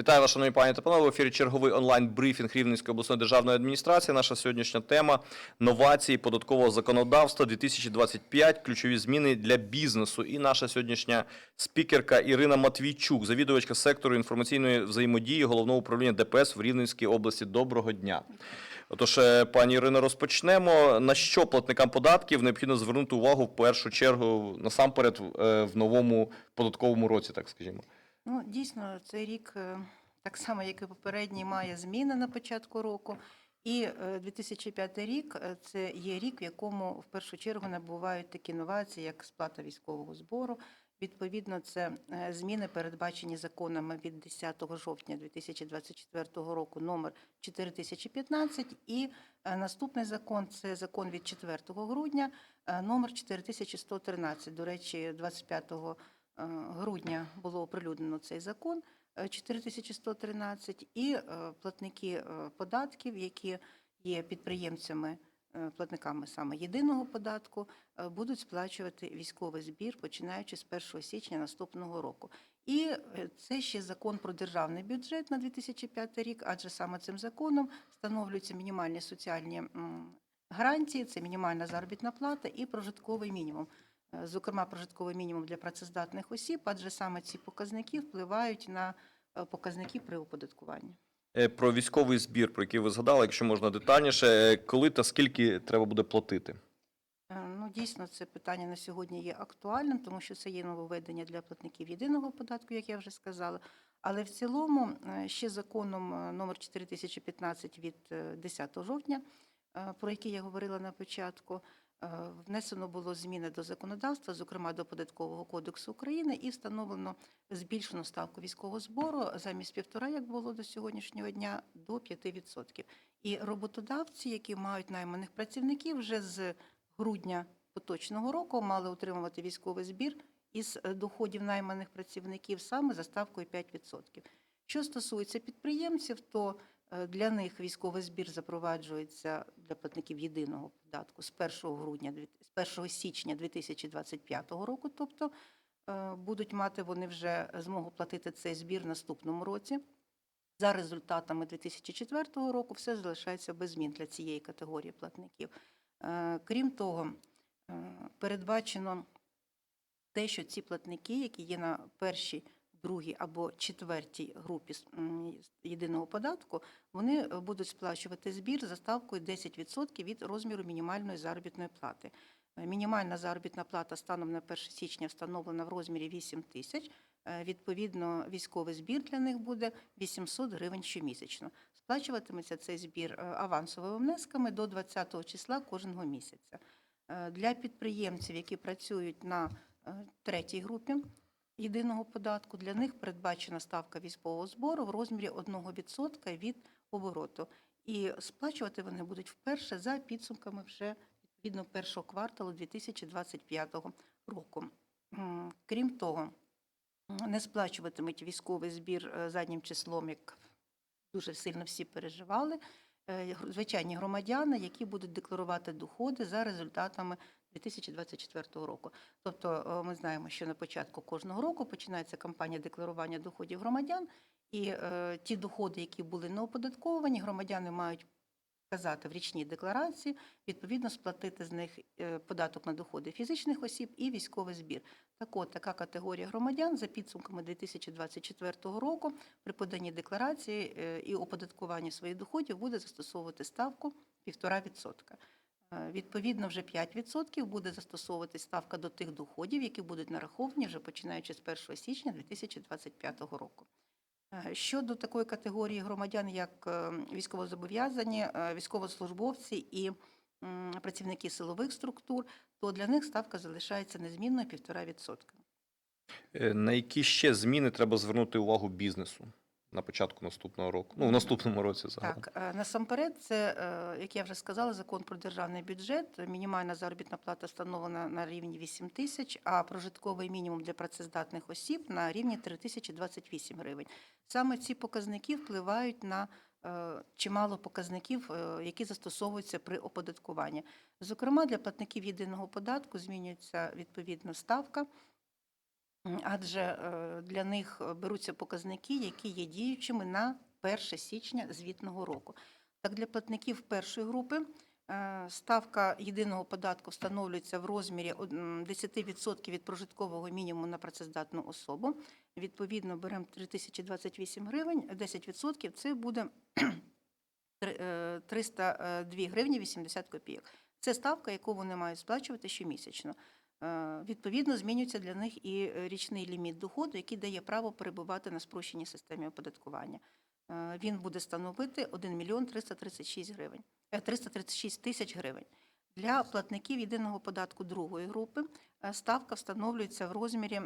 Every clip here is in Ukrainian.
Вітаю вас, шановні пані та панове. В ефірі черговий онлайн-брифінг Рівненської обласної державної адміністрації. Наша сьогоднішня тема новації податкового законодавства 2025. Ключові зміни для бізнесу. І наша сьогоднішня спікерка Ірина Матвійчук, завідувачка сектору інформаційної взаємодії головного управління ДПС в Рівненській області. Доброго дня. Отож, е, пані Ірино, розпочнемо. На що платникам податків необхідно звернути увагу в першу чергу насамперед е, в новому податковому році, так скажімо. Ну, дійсно, цей рік, е, так само, як і попередній, має зміни на початку року. І е, 2005 рік е, це є рік, в якому в першу чергу набувають такі новації, як сплата військового збору. Відповідно, це е, зміни, передбачені законами від 10 жовтня 2024 року, номер 4015. І е, наступний закон це закон від 4 грудня, е, номер 4113. До речі, 25 е, грудня було оприлюднено цей закон е, 4113, і е, платники е, податків, які є підприємцями, е, платниками саме єдиного податку, е, будуть сплачувати військовий збір, починаючи з 1 січня наступного року. І е, це ще закон про державний бюджет на 2005 рік, адже саме цим законом встановлюються мінімальні соціальні гарантії, це мінімальна заробітна плата і прожитковий мінімум. Е, Зокрема, прожитковий мінімум для працездатних осіб, адже саме ці показники впливають на е, показники при оподаткуванні. Е, Про військовий збір, про який ви згадали, якщо можна детальніше, коли та скільки треба буде платити? Ну, дійсно, це питання на сьогодні є актуальним, тому що це є нововведення для платників єдиного податку, як я вже сказала. Але в цілому ще законом номер 4015 від е, 10 жовтня, про який я говорила на початку, внесено було зміни до законодавства, зокрема до Податкового кодексу України, і встановлено збільшену ставку військового збору замість півтора, як було до сьогоднішнього дня, до 5%. І роботодавці, які мають найманих працівників, вже з грудня поточного року мали отримувати військовий збір із е, доходів найманих працівників саме за ставкою 5%. Що стосується підприємців, то е, для них військовий збір запроваджується для платників єдиного податку з 1 грудня, з 1 січня 2025 року, тобто е, будуть мати вони вже змогу платити цей збір наступному році. За результатами 2004 року все залишається без змін для цієї категорії платників. Е, Крім того, е, передбачено те, що ці платники, які є на першій, другій або четвертій групі єдиного податку, вони е, будуть сплачувати збір за ставкою 10% від розміру мінімальної заробітної плати. Е, Мінімальна заробітна плата станом на 1 січня встановлена в розмірі 8 тисяч. Е, Відповідно, військовий збір для них буде 800 гривень щомісячно. Сплачуватиметься цей збір авансовими внесками до 20 числа кожного місяця. Для підприємців, які працюють на третій групі єдиного податку, для них передбачена ставка військового збору в розмірі 1% від обороту. І сплачувати вони будуть вперше за підсумками вже відповідно першого кварталу 2025 року. Крім того, не сплачуватимуть військовий збір е, заднім числом, як дуже сильно всі переживали. е, Звичайні громадяни, які будуть декларувати доходи за результатами 2024 року. Тобто, е, ми знаємо, що на початку кожного року починається кампанія декларування доходів громадян, і е, ті доходи, які були не оподатковані, громадяни мають вказати в річній декларації, відповідно сплатити з них е, податок на доходи фізичних осіб і військовий збір. Так от, така категорія громадян за підсумками 2024 року при поданні декларації е, і оподаткуванні своїх доходів буде застосовувати ставку 1,5%. Е, Відповідно, вже 5% буде застосовувати ставка до тих доходів, які будуть нараховані вже починаючи з 1 січня 2025 року. Е, Щодо такої категорії громадян, як е, військовозобов'язані, військовослужбовці і працівники силових структур, то для них ставка залишається незмінною 1,5%. Е, На які ще зміни треба звернути увагу бізнесу на початку наступного року? Ну, в наступному році загалом. Так, е, насамперед, це, е, як я вже сказала, закон про державний бюджет. Мінімальна заробітна плата встановлена на рівні 8 тисяч, а прожитковий мінімум для працездатних осіб на рівні 3028 гривень. Саме ці показники впливають на е, чимало показників, які застосовуються при оподаткуванні. Зокрема, для платників єдиного податку змінюється відповідно ставка Адже е, для них е, беруться показники, які є діючими на 1 січня звітного року. Так, для платників першої групи е, ставка єдиного податку встановлюється в розмірі од- м, 10% від прожиткового мінімуму на працездатну особу. Відповідно, беремо 3028 гривень, 10% це буде три- е, 302 гривні 80 копійок. Це ставка, яку вони мають сплачувати щомісячно. Е, Відповідно, змінюється для них і е, річний ліміт доходу, який дає право перебувати на спрощеній системі оподаткування. Е, Він буде становити 1 мільйон 336 гривень, е, 336 тисяч гривень. Для платників єдиного податку другої групи ставка встановлюється в розмірі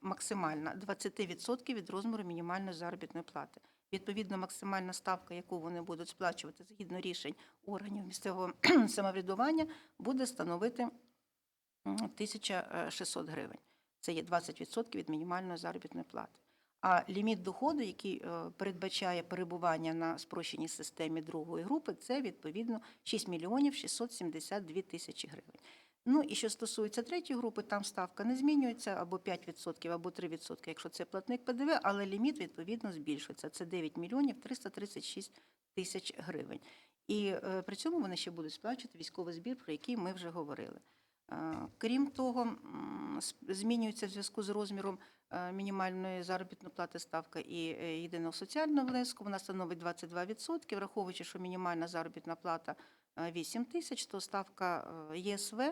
максимальна 20% від розміру мінімальної заробітної плати. Відповідно, максимальна ставка, яку вони будуть сплачувати згідно рішень органів місцевого самоврядування, буде становити 1600 гривень. Це є 20% від мінімальної заробітної плати. А ліміт доходу, який е, передбачає перебування на спрощеній системі другої групи, це відповідно 6 мільйонів 672 тисячі гривень. Ну і що стосується третьої групи, там ставка не змінюється або 5%, або 3%, якщо це платник ПДВ, але ліміт відповідно збільшується. Це 9 мільйонів 336 тисяч гривень. І е, при цьому вони ще будуть сплачувати військовий збір, про який ми вже говорили. Е, Крім того, змінюється в зв'язку з розміром е, мінімальної заробітної плати ставка і е, єдиного соціального внеску. Вона становить 22%, враховуючи, що мінімальна заробітна плата е, 8 тисяч, то ставка ЄСВ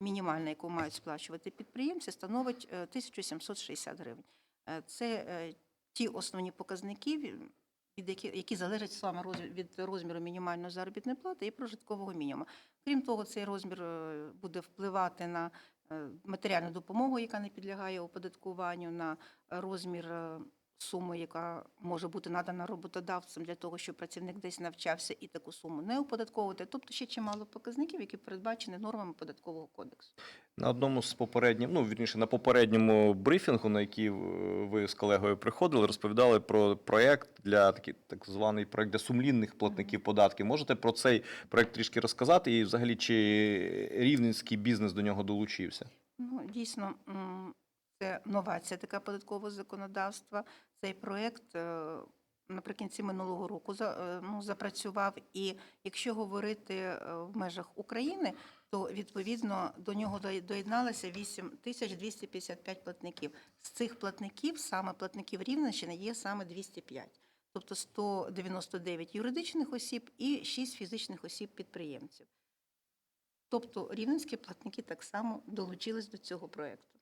мінімальна, яку мають сплачувати підприємці, становить е, 1760 гривень. Це ті основні показники, від які, які залежать саме від розміру мінімальної заробітної плати і прожиткового мінімуму. Крім того, цей розмір е, буде впливати на е, матеріальну допомогу, яка не підлягає оподаткуванню, на розмір суми, яка може бути надана роботодавцем для того, щоб працівник десь навчався і таку суму не оподатковувати. Тобто ще чимало показників, які передбачені нормами податкового кодексу. На одному з попередніх, ну вірніше, на попередньому брифінгу, на який е, ви з колегою приходили, розповідали про проєкт для такий так званий проєкт для сумлінних платників податків. Можете про цей проєкт трішки розказати і взагалі чи рівненський бізнес до нього долучився? Ну, дійсно, це новація така податкового законодавства. Цей проєкт е, наприкінці минулого року е, ну, запрацював. І якщо говорити е, в межах України, то відповідно до нього доєдналося 8255 платників. З цих платників, саме платників Рівненщини, є саме 205. Тобто 199 юридичних осіб і 6 фізичних осіб-підприємців. Тобто рівненські платники так само долучились до цього проєкту.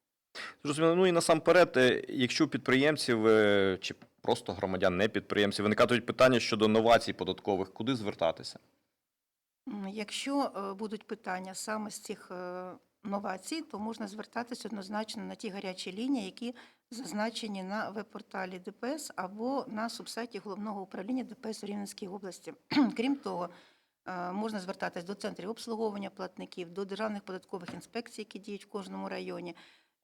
Зрозуміло. Ну і насамперед, е, якщо у підприємців е, чи просто громадян, не підприємців, виникають питання щодо новацій податкових, куди звертатися? Якщо е, будуть питання саме з цих новацій, то можна звертатися однозначно на ті гарячі лінії, які зазначені на веб-порталі ДПС або на субсайті головного управління ДПС у Рівненській області. Крім того, можна звертатись до центрів обслуговування платників, до державних податкових інспекцій, які діють в кожному районі.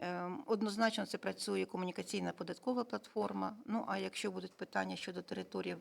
Е, Однозначно це працює комунікаційна податкова платформа. Ну а якщо будуть питання щодо території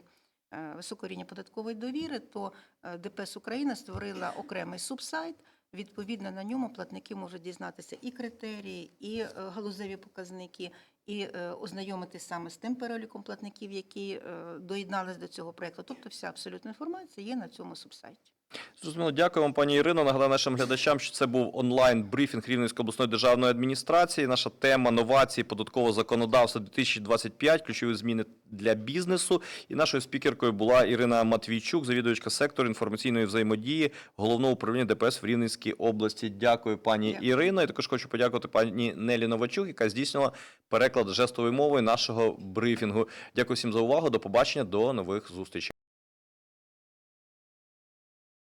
е, високого рівня податкової довіри, то е, ДПС Україна створила окремий субсайт. Відповідно, на ньому платники можуть дізнатися і критерії, і е, галузеві показники, і ознайомитися саме з тим переліком платників, які доєднались до цього проєкту. Тобто вся абсолютна інформація є на цьому субсайті. Зрозуміло, дякую вам, пані Ірино. Нагадаю нашим глядачам, що це був онлайн брифінг Рівненської обласної державної адміністрації. Наша тема новації податкового законодавства 2025, ключові зміни для бізнесу. І нашою спікеркою була Ірина Матвійчук, завідувачка сектору інформаційної взаємодії головного управління ДПС в Рівненській області. Дякую, пані Дякую. Ірино. І також хочу подякувати пані Нелі Новачук, яка здійснила переклад жестовою мовою нашого брифінгу. Дякую всім за увагу. До побачення, до нових зустрічей.